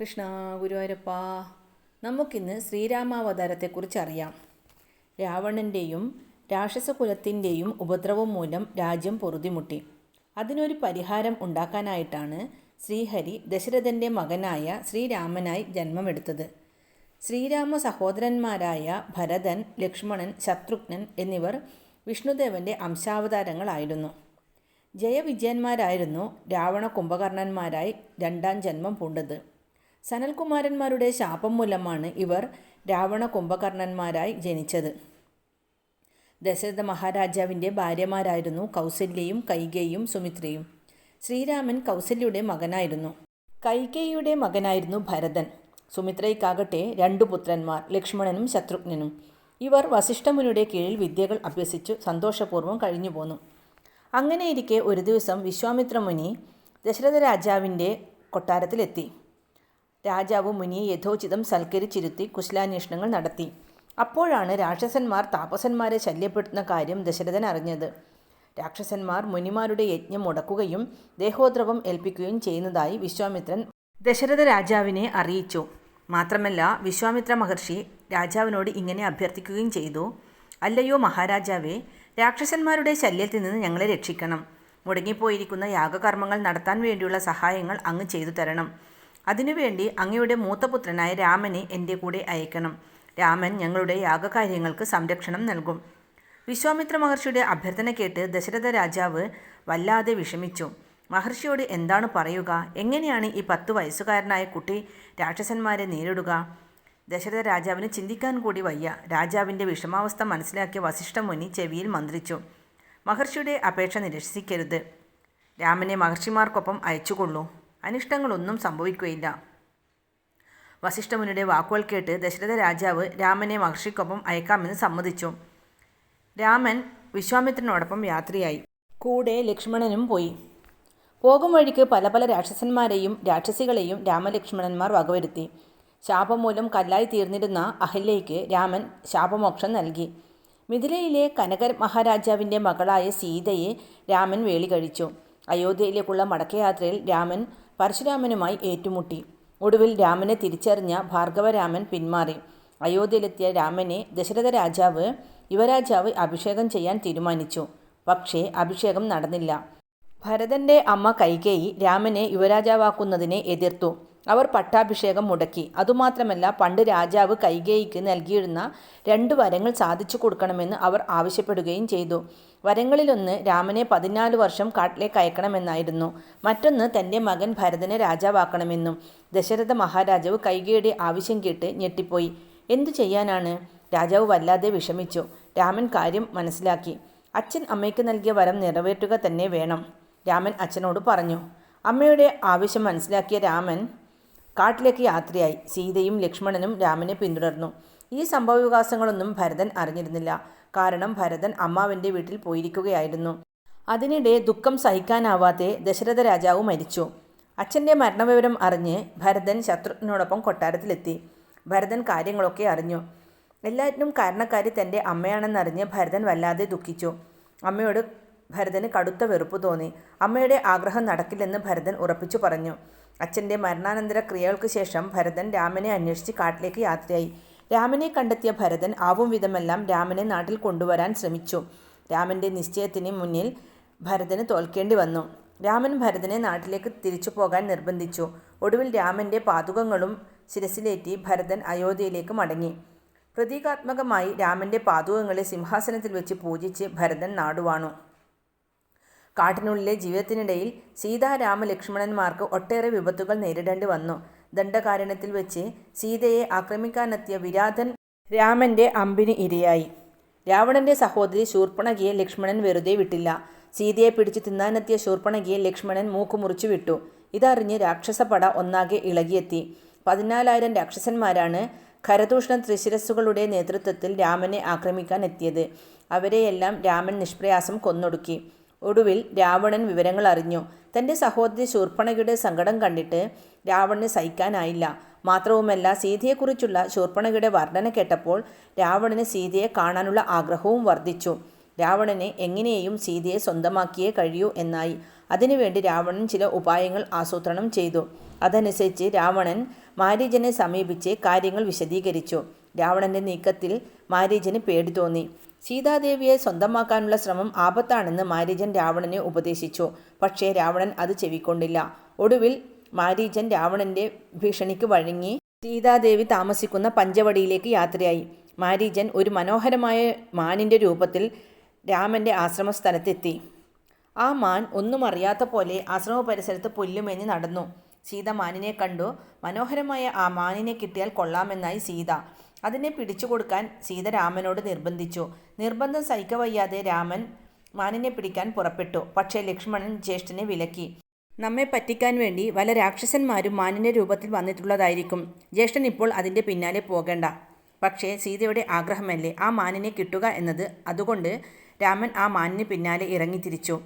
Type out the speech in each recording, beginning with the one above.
കൃഷ്ണ ഗുരുവായൂരപ്പ നമുക്കിന്ന് ശ്രീരാമാവതാരത്തെക്കുറിച്ച് അറിയാം രാവണന്റെയും രാക്ഷസകുലത്തിന്റെയും ഉപദ്രവം മൂലം രാജ്യം പൊറുതിമുട്ടി. അതിനൊരു പരിഹാരം ഉണ്ടാക്കാനായിട്ടാണ് ശ്രീഹരി ദശരഥന്റെ മകനായ ശ്രീരാമനായി ജന്മമെടുത്തത്. ശ്രീരാമ സഹോദരന്മാരായ ഭരതൻ ലക്ഷ്മണൻ ശത്രുഘ്നൻ എന്നിവർ വിഷ്ണുദേവന്റെ അംശാവതാരങ്ങളായിരുന്നു. ജയവിജയന്മാരായിരുന്നു രാവണ കുംഭകർണന്മാരായി രണ്ടാം ജന്മം പൂണ്ടത്. സനൽകുമാരന്മാരുടെ ശാപം മൂലമാണ് ഇവർ രാവണ കുംഭകർണന്മാരായി ജനിച്ചത്. ദശരഥ മഹാരാജാവിന്റെ ഭാര്യമാരായിരുന്നു കൗസല്യയും കൈകേയും സുമിത്രയും. ശ്രീരാമൻ കൗസല്യയുടെ മകനായിരുന്നു. കൈകേയിയുടെ മകനായിരുന്നു ഭരതൻ. സുമിത്രയ്ക്കാകട്ടെ രണ്ടു പുത്രന്മാർ ലക്ഷ്മണനും ശത്രുഘ്നനും. ഇവർ വസിഷ്ഠമുനിയുടെ കീഴിൽ വിദ്യകൾ അഭ്യസിച്ചു സന്തോഷപൂർവം കഴിഞ്ഞു പോന്നു. അങ്ങനെയിരിക്കെ ഒരു ദിവസം വിശ്വാമിത്രമുനി ദശരഥ രാജാവിന്റെ കൊട്ടാരത്തിലെത്തി. രാജാവ് മുനിയെ യഥോചിതം സൽക്കരിച്ചിരുത്തി കുശലാന്വേഷണങ്ങൾ നടത്തി. അപ്പോഴാണ് രാക്ഷസന്മാർ താപസന്മാരെ ശല്യപ്പെടുത്തുന്ന കാര്യം ദശരഥൻ അറിഞ്ഞത്. രാക്ഷസന്മാർ മുനിമാരുടെ യജ്ഞം മുടക്കുകയും ദേഹോദ്രവം ഏൽപ്പിക്കുകയും ചെയ്യുന്നതായി വിശ്വാമിത്രൻ ദശരഥ രാജാവിനെ അറിയിച്ചു. മാത്രമല്ല വിശ്വാമിത്ര മഹർഷി രാജാവിനോട് ഇങ്ങനെ അഭ്യർത്ഥിക്കുകയും ചെയ്തു അല്ലയോ മഹാരാജാവേ രാക്ഷസന്മാരുടെ ശല്യത്തിൽ നിന്ന് ഞങ്ങളെ രക്ഷിക്കണം. മുടങ്ങിപ്പോയിരിക്കുന്ന യാഗകർമ്മങ്ങൾ നടത്താൻ വേണ്ടിയുള്ള സഹായങ്ങൾ അങ്ങ് ചെയ്തു തരണം. അതിനുവേണ്ടി അങ്ങയുടെ മൂത്തപുത്രനായ രാമനെ എന്റെ കൂടെ അയക്കണം. രാമൻ ഞങ്ങളുടെ യാഗകാര്യങ്ങൾക്ക് സംരക്ഷണം നൽകും. വിശ്വാമിത്ര മഹർഷിയുടെ അഭ്യർത്ഥന കേട്ട് ദശരഥ രാജാവ് വല്ലാതെ വിഷമിച്ചു. മഹർഷിയോട് എന്താണ് പറയുക? എങ്ങനെയാണ് ഈ പത്തു വയസ്സുകാരനായ കുട്ടി രാക്ഷസന്മാരെ നേരിടുക? ദശരഥ രാജാവിന് ചിന്തിക്കാൻ കൂടി വയ്യ. രാജാവിന്റെ വിഷമാവസ്ഥ മനസ്സിലാക്കിയ വസിഷ്ഠമുനി ചെവിയിൽ മന്ത്രിച്ചു. മഹർഷിയുടെ അപേക്ഷ നിരസിക്കരുത്. രാമനെ മഹർഷിമാർക്കൊപ്പം അയച്ചുകൊള്ളൂ. അനിഷ്ടങ്ങളൊന്നും സംഭവിക്കുകയില്ല. വസിഷ്ഠമുനിയുടെ വാക്കുകൾ കേട്ട് ദശരഥ രാജാവ് രാമനെ മഹർഷിക്കൊപ്പം അയക്കാമെന്ന് സമ്മതിച്ചു. രാമൻ വിശ്വാമിത്രനോടൊപ്പം യാത്രയായി. കൂടെ ലക്ഷ്മണനും പോയി. പോകും വഴിക്ക് പല പല രാക്ഷസന്മാരെയും രാക്ഷസികളെയും രാമലക്ഷ്മണന്മാർ വകവരുത്തി. ശാപം മൂലം കല്ലായി തീർന്നിരുന്ന അഹല്യയ്ക്ക് രാമൻ ശാപമോക്ഷം നൽകി. മിഥിലയിലെ കനക മഹാരാജാവിന്റെ മകളായ സീതയെ രാമൻ വേളി കഴിച്ചു. അയോധ്യയിലേക്കുള്ള മടക്കയാത്രയിൽ രാമൻ പരശുരാമനുമായി ഏറ്റുമുട്ടി. ഒടുവിൽ രാമനെ തിരിച്ചറിഞ്ഞ ഭാർഗവരാമൻ പിന്മാറി. അയോധ്യയിലെത്തിയ രാമനെ ദശരഥ രാജാവ് യുവരാജാവ് അഭിഷേകം ചെയ്യാൻ തീരുമാനിച്ചു. പക്ഷേ അഭിഷേകം നടന്നില്ല. ഭരതന്റെ അമ്മ കൈകേയി രാമനെ യുവരാജാവാക്കുന്നതിനെ എതിർത്തു. അവർ പട്ടാഭിഷേകം മുടക്കി. അതുമാത്രമല്ല പണ്ട് രാജാവ് കൈകേയിക്ക് നൽകിയിരുന്ന രണ്ട് വരങ്ങൾ സാധിച്ചു കൊടുക്കണമെന്ന് അവർ ആവശ്യപ്പെടുകയും ചെയ്തു. വരങ്ങളിലൊന്ന് രാമനെ പതിനാല് വർഷം കാട്ടിലേക്ക് അയക്കണമെന്നായിരുന്നു. മറ്റൊന്ന് തന്റെ മകൻ ഭരതനെ രാജാവാക്കണമെന്നും ദശരഥ മഹാരാജാവ് കൈകയുടെ ആവശ്യം കേട്ട് ഞെട്ടിപ്പോയി. എന്തു ചെയ്യാനാണ്? രാജാവ് വല്ലാതെ വിഷമിച്ചു. രാമൻ കാര്യം മനസ്സിലാക്കി. അച്ഛൻ അമ്മയ്ക്ക് നൽകിയ വരം നിറവേറ്റുക തന്നെ വേണം. രാമൻ അച്ഛനോട് പറഞ്ഞു അമ്മയുടെ ആവശ്യം മനസ്സിലാക്കിയ രാമൻ കാട്ടിലേക്ക് യാത്രയായി. സീതയും ലക്ഷ്മണനും രാമനെ പിന്തുടർന്നു. ഈ സംഭവവികാസങ്ങളൊന്നും ഭരതൻ അറിഞ്ഞിരുന്നില്ല. കാരണം ഭരതൻ അമ്മാവന്റെ വീട്ടിൽ പോയിരിക്കുകയായിരുന്നു. അതിനിടെ ദുഃഖം സഹിക്കാനാവാതെ ദശരഥ രാജാവ് മരിച്ചു. അച്ഛന്റെ മരണവിവരം അറിഞ്ഞ് ഭരതൻ ശത്രുഘ്നോടൊപ്പം കൊട്ടാരത്തിലെത്തി. ഭരതൻ കാര്യങ്ങളൊക്കെ അറിഞ്ഞു. എല്ലാറ്റിനും കാരണക്കാരി തന്റെ അമ്മയാണെന്നറിഞ്ഞ് ഭരതൻ വല്ലാതെ ദുഃഖിച്ചു. അമ്മയോട് ഭരതന് കടുത്ത വെറുപ്പ് തോന്നി. അമ്മയുടെ ആഗ്രഹം നടക്കില്ലെന്ന് ഭരതൻ ഉറപ്പിച്ചു പറഞ്ഞു. അച്ഛന്റെ മരണാനന്തര ക്രിയകൾക്ക് ശേഷം ഭരതൻ രാമനെ അന്വേഷിച്ച് കാട്ടിലേക്ക് യാത്രയായി. രാമനെ കണ്ടെത്തിയ ഭരതൻ ആവും വിധമെല്ലാം രാമനെ നാട്ടിൽ കൊണ്ടുവരാൻ ശ്രമിച്ചു. രാമന്റെ നിശ്ചയത്തിന് മുന്നിൽ ഭരതന് തോൽക്കേണ്ടി വന്നു. രാമൻ ഭരതനെ നാട്ടിലേക്ക് തിരിച്ചു പോകാൻ നിർബന്ധിച്ചു. ഒടുവിൽ രാമന്റെ പാതുകങ്ങളും ശിരസിലേറ്റി ഭരതൻ അയോധ്യയിലേക്ക് മടങ്ങി. പ്രതീകാത്മകമായി രാമന്റെ പാതുകങ്ങളെ സിംഹാസനത്തിൽ വെച്ച് പൂജിച്ച് ഭരതൻ നാടുവാണു. കാട്ടിനുള്ളിലെ ജീവിതത്തിനിടയിൽ സീതാരാമ ലക്ഷ്മണന്മാർക്ക് ഒട്ടേറെ വിപത്തുകൾ നേരിടേണ്ടി വന്നു. ദണ്ഡകാരണത്തിൽ വെച്ച് സീതയെ ആക്രമിക്കാനെത്തിയ വിരാധൻ രാമന്റെ അമ്പിന് ഇരയായി. രാവണന്റെ സഹോദരി ശൂർപ്പണകിയെ ലക്ഷ്മണൻ വെറുതെ വിട്ടില്ല. സീതയെ പിടിച്ചു തിന്നാനെത്തിയ ശൂർപ്പണകിയെ ലക്ഷ്മണൻ മൂക്കുമുറിച്ചു വിട്ടു. ഇതറിഞ്ഞ് രാക്ഷസപട ഒന്നാകെ ഇളകിയെത്തി. പതിനാലായിരം രാക്ഷസന്മാരാണ് കരതൂഷ്ണ ത്രിശിരസ്സുകളുടെ നേതൃത്വത്തിൽ രാമനെ ആക്രമിക്കാൻ എത്തിയത് അവരെയെല്ലാം രാമൻ നിഷ്പ്രയാസം കൊന്നൊടുക്കി. ഒടുവിൽ രാവണൻ വിവരങ്ങൾ അറിഞ്ഞു. തന്റെ സഹോദരി ശൂർപ്പണകയുടെ സങ്കടം കണ്ടിട്ട് രാവണന് സഹിക്കാനായില്ല. മാത്രവുമല്ല സീതയെക്കുറിച്ചുള്ള ശൂർപ്പണകയുടെ വർണന കേട്ടപ്പോൾ രാവണന് സീതയെ കാണാനുള്ള ആഗ്രഹവും വർദ്ധിച്ചു. രാവണനെ എങ്ങനെയും സീതയെ സ്വന്തമാക്കിയേ കഴിയൂ എന്നായി. അതിനുവേണ്ടി രാവണൻ ചില ഉപായങ്ങൾ ആസൂത്രണം ചെയ്തു. അതനുസരിച്ച് രാവണൻ മാരീജനെ സമീപിച്ച് കാര്യങ്ങൾ വിശദീകരിച്ചു. രാവണന്റെ നീക്കത്തിൽ മാരീചന് പേടി തോന്നി. സീതാദേവിയെ സ്വന്തമാക്കാനുള്ള ശ്രമം ആപത്താണെന്ന് മാരീചൻ രാവണനെ ഉപദേശിച്ചു. പക്ഷേ രാവണൻ അത് ചെവിക്കൊണ്ടില്ല. ഒടുവിൽ മാരീചൻ രാവണന്റെ ഭീഷണിക്ക് വഴങ്ങി സീതാദേവി താമസിക്കുന്ന പഞ്ചവടിയിലേക്ക് യാത്രയായി. മാരീചൻ ഒരു മനോഹരമായ മാനിന്റെ രൂപത്തിൽ രാമന്റെ ആശ്രമ സ്ഥലത്തെത്തി ആ മാൻ ഒന്നും അറിയാത്ത പോലെ ആശ്രമ പരിസരത്ത് പുല്ലുമേഞ്ഞ് നടന്നു. സീത മാനിനെ കണ്ടു. മനോഹരമായ ആ മാനിനെ കിട്ടിയാൽ കൊള്ളാമെന്നായി സീത. അതിനെ പിടിച്ചു കൊടുക്കാൻ സീത രാമനോട് നിർബന്ധിച്ചു. നിർബന്ധം സഹിക്കവയ്യാതെ രാമൻ മാനിനെ പിടിക്കാൻ പുറപ്പെട്ടു. പക്ഷേ ലക്ഷ്മണൻ ജ്യേഷ്ഠനെ വിലക്കി. നമ്മെ പറ്റിക്കാൻ വേണ്ടി വല്ല രാക്ഷസന്മാരും മാനിന്റെ രൂപത്തിൽ വന്നിട്ടുള്ളതായിരിക്കും. ജ്യേഷ്ഠൻ ഇപ്പോൾ അതിന്റെ പിന്നാലെ പോകേണ്ട. പക്ഷേ സീതയുടെ ആഗ്രഹമല്ലേ ആ മാനിനെ കിട്ടുക എന്നത്. അതുകൊണ്ട് രാമൻ ആ മാനിന് പിന്നാലെ ഇറങ്ങിത്തിരിച്ചു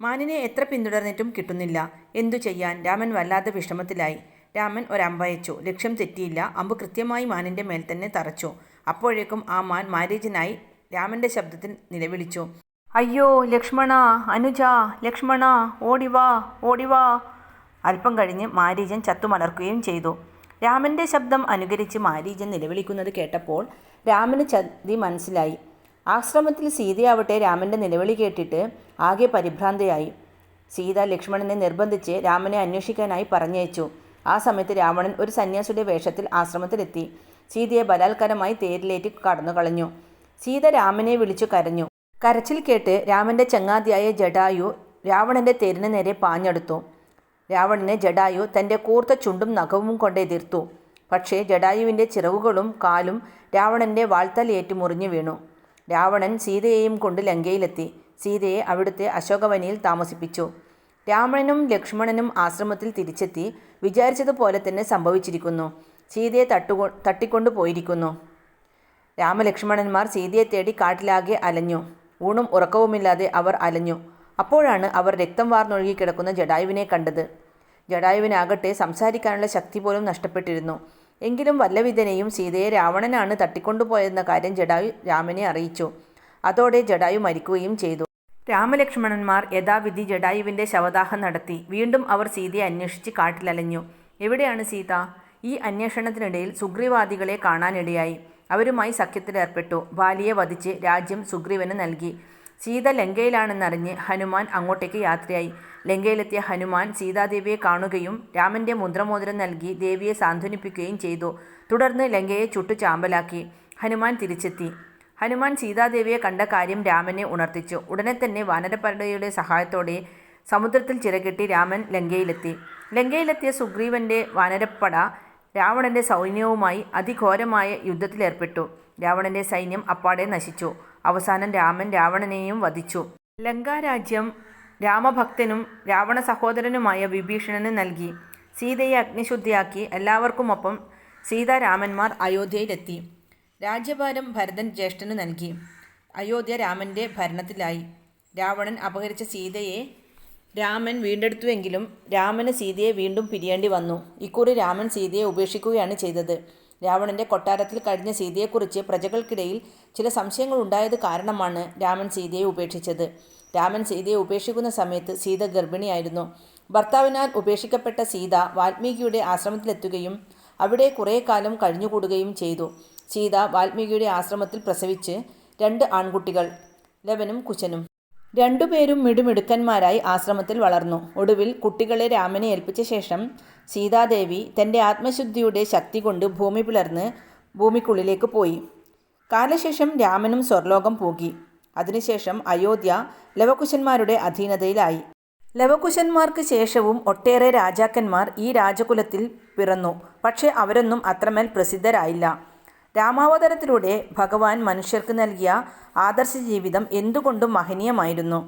മാനിനെ എത്ര പിന്തുടർന്നിട്ടും കിട്ടുന്നില്ല. എന്തു ചെയ്യാൻ? രാമൻ വല്ലാതെ വിഷമത്തിലായി. രാമൻ ഒരമ്പയച്ചു. ലക്ഷ്യം തെറ്റിയില്ല. അമ്പ് കൃത്യമായി മാനിന്റെ മേൽ തന്നെ തറച്ചു. അപ്പോഴേക്കും ആ മാൻ മാരീജനായി രാമന്റെ ശബ്ദത്തിൽ നിലവിളിച്ചു. അയ്യോ ലക്ഷ്മണ അനുജ ലക്ഷ്മണ ഓടിവാ ഓടിവാ അല്പം കഴിഞ്ഞ് മാരീജൻ ചത്തുമലർക്കുകയും ചെയ്തു. രാമന്റെ ശബ്ദം അനുകരിച്ച് മാരീജൻ നിലവിളിക്കുന്നത് കേട്ടപ്പോൾ രാമന് ചതി മനസ്സിലായി. ആശ്രമത്തിൽ സീതയാവട്ടെ രാമന്റെ നിലവിളി കേട്ടിട്ട് ആകെ പരിഭ്രാന്തയായി. സീത ലക്ഷ്മണനെ നിർബന്ധിച്ച് രാമനെ അന്വേഷിക്കാനായി പറഞ്ഞയച്ചു. ആ സമയത്ത് രാവണൻ ഒരു സന്യാസിയുടെ വേഷത്തിൽ ആശ്രമത്തിലെത്തി. സീതയെ ബലാത്കാരമായി തേരിലേറ്റി കടന്നു കളഞ്ഞു സീത രാമനെ വിളിച്ചു കരഞ്ഞു. കരച്ചിൽ കേട്ട് രാമന്റെ ചങ്ങാതിയായ ജഡായു രാവണന്റെ തേരിന് നേരെ പാഞ്ഞെടുത്തു. രാവണനെ ജഡായു തന്റെ കൂർത്ത ചുണ്ടും നഖവും കൊണ്ട് എതിർത്തു. പക്ഷേ ജഡായുവിന്റെ ചിറകുകളും കാലും രാവണന്റെ വാൾത്തലേറ്റു മുറിഞ്ഞു വീണു. രാവണൻ സീതയെയും കൊണ്ട് ലങ്കയിലെത്തി. സീതയെ അവിടുത്തെ അശോകവനിയിൽ താമസിപ്പിച്ചു. രാമനും ലക്ഷ്മണനും ആശ്രമത്തിൽ തിരിച്ചെത്തി വിചാരിച്ചതുപോലെ തന്നെ സംഭവിച്ചിരിക്കുന്നു. സീതയെ തട്ടുകൊ തട്ടിക്കൊണ്ടു പോയിരിക്കുന്നു. രാമലക്ഷ്മണന്മാർ സീതയെ തേടി കാട്ടിലാകെ അലഞ്ഞു. ഊണും ഉറക്കവുമില്ലാതെ അവർ അലഞ്ഞു. അപ്പോഴാണ് അവർ രക്തം വാർന്നൊഴുകി കിടക്കുന്ന ജഡായുവിനെ കണ്ടത്. ജഡായുവിനാകട്ടെ സംസാരിക്കാനുള്ള ശക്തി പോലും നഷ്ടപ്പെട്ടിരുന്നു. എങ്കിലും വല്ലവിധനെയും സീതയെ രാവണനാണ് തട്ടിക്കൊണ്ടുപോയെന്ന കാര്യം ജഡായു രാമനെ അറിയിച്ചു. അതോടെ ജഡായു മരിക്കുകയും ചെയ്തു. രാമലക്ഷ്മണന്മാർ യഥാവിധി ജഡായുവിന്റെ ശവദാഹം നടത്തി. വീണ്ടും അവർ സീതയെ അന്വേഷിച്ച് കാട്ടിലലഞ്ഞു. എവിടെയാണ് സീത? ഈ അന്വേഷണത്തിനിടയിൽ സുഗ്രീവാദികളെ കാണാനിടയായി. അവരുമായി സഖ്യത്തിലേർപ്പെട്ടു ബാലിയെ വധിച്ച് രാജ്യം സുഗ്രീവന് നൽകി. സീത ലങ്കയിലാണെന്നറിഞ്ഞ് ഹനുമാൻ അങ്ങോട്ടേക്ക് യാത്രയായി. ലങ്കയിലെത്തിയ ഹനുമാൻ സീതാദേവിയെ കാണുകയും രാമന്റെ മുദ്രമോതിരം നൽകി ദേവിയെ സാന്ത്വനിപ്പിക്കുകയും ചെയ്തു. തുടർന്ന് ലങ്കയെ ചുട്ടു ചാമ്പലാക്കി ഹനുമാൻ തിരിച്ചെത്തി. ഹനുമാൻ സീതാദേവിയെ കണ്ട കാര്യം രാമനെ ഉണർത്തിച്ചു. ഉടനെ തന്നെ വാനരപ്പടയുടെ സഹായത്തോടെ സമുദ്രത്തിൽ ചിറകെട്ടി രാമൻ ലങ്കയിലെത്തി. ലങ്കയിലെത്തിയ സുഗ്രീവന്റെ വാനരപ്പട രാവണന്റെ സൈന്യവുമായി അതിഘോരമായ യുദ്ധത്തിലേർപ്പെട്ടു രാവണന്റെ സൈന്യം അപ്പാടെ നശിച്ചു. അവസാനം രാമൻ രാവണനെയും വധിച്ചു. ലങ്കാരാജ്യം രാമഭക്തനും രാവണ സഹോദരനുമായ വിഭീഷണന് നൽകി. സീതയെ അഗ്നിശുദ്ധിയാക്കി എല്ലാവർക്കുമൊപ്പം സീതാരാമന്മാർ അയോധ്യയിലെത്തി. രാജ്യഭാരം ഭരതൻ ജ്യേഷ്ഠന് നൽകി. അയോധ്യ രാമന്റെ ഭരണത്തിലായി. രാവണൻ അപഹരിച്ച സീതയെ രാമൻ വീണ്ടെടുത്തുവെങ്കിലും രാമന് സീതയെ വീണ്ടും പിരിയേണ്ടി വന്നു. ഇക്കുറി രാമൻ സീതയെ ഉപേക്ഷിക്കുകയാണ് ചെയ്തത്. രാവണന്റെ കൊട്ടാരത്തിൽ കഴിഞ്ഞ സീതയെക്കുറിച്ച് പ്രജകൾക്കിടയിൽ ചില സംശയങ്ങൾ ഉണ്ടായത് കാരണമാണ് രാമൻ സീതയെ ഉപേക്ഷിച്ചത്. രാമൻ സീതയെ ഉപേക്ഷിക്കുന്ന സമയത്ത് സീത ഗർഭിണിയായിരുന്നു. ഭർത്താവിനാൽ ഉപേക്ഷിക്കപ്പെട്ട സീത വാൽമീകിയുടെ ആശ്രമത്തിലെത്തുകയും അവിടെ കുറേ കാലം കഴിഞ്ഞുകൂടുകയും ചെയ്തു. സീത വാൽമീകിയുടെ ആശ്രമത്തിൽ പ്രസവിച്ച് രണ്ട് ആൺകുട്ടികൾ ലവനും കുശനും. രണ്ടുപേരും മിടുമിടുക്കന്മാരായി ആശ്രമത്തിൽ വളർന്നു. ഒടുവിൽ കുട്ടികളെ രാമനെ ഏൽപ്പിച്ച ശേഷം സീതാദേവി തന്റെ ആത്മശുദ്ധിയുടെ ശക്തി കൊണ്ട് ഭൂമി പിളർന്ന് ഭൂമിക്കുള്ളിലേക്ക് പോയി. കാലശേഷം രാമനും സ്വർലോകം പോകി. അതിനുശേഷം അയോധ്യ ലവകുശന്മാരുടെ അധീനതയിലായി. ലവകുശന്മാർക്ക് ശേഷവും ഒട്ടേറെ രാജാക്കന്മാർ ഈ രാജകുലത്തിൽ പിറന്നു. പക്ഷേ അവരൊന്നും അത്രമേൽ പ്രസിദ്ധരായില്ല. രാമാവതാരത്തിലൂടെ ഭഗവാൻ മനുഷ്യർക്ക് നൽകിയ ആദർശ ജീവിതം എന്തുകൊണ്ടും മഹനീയമായിരുന്നു.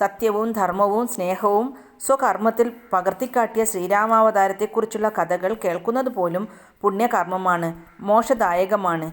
സത്യവും ധർമ്മവും സ്നേഹവും സ്വകർമ്മത്തിൽ പകർത്തിക്കാട്ടിയ ശ്രീരാമാവതാരത്തെക്കുറിച്ചുള്ള കഥകൾ കേൾക്കുന്നത് പോലും പുണ്യകർമ്മമാണ് മോക്ഷദായകമാണ്.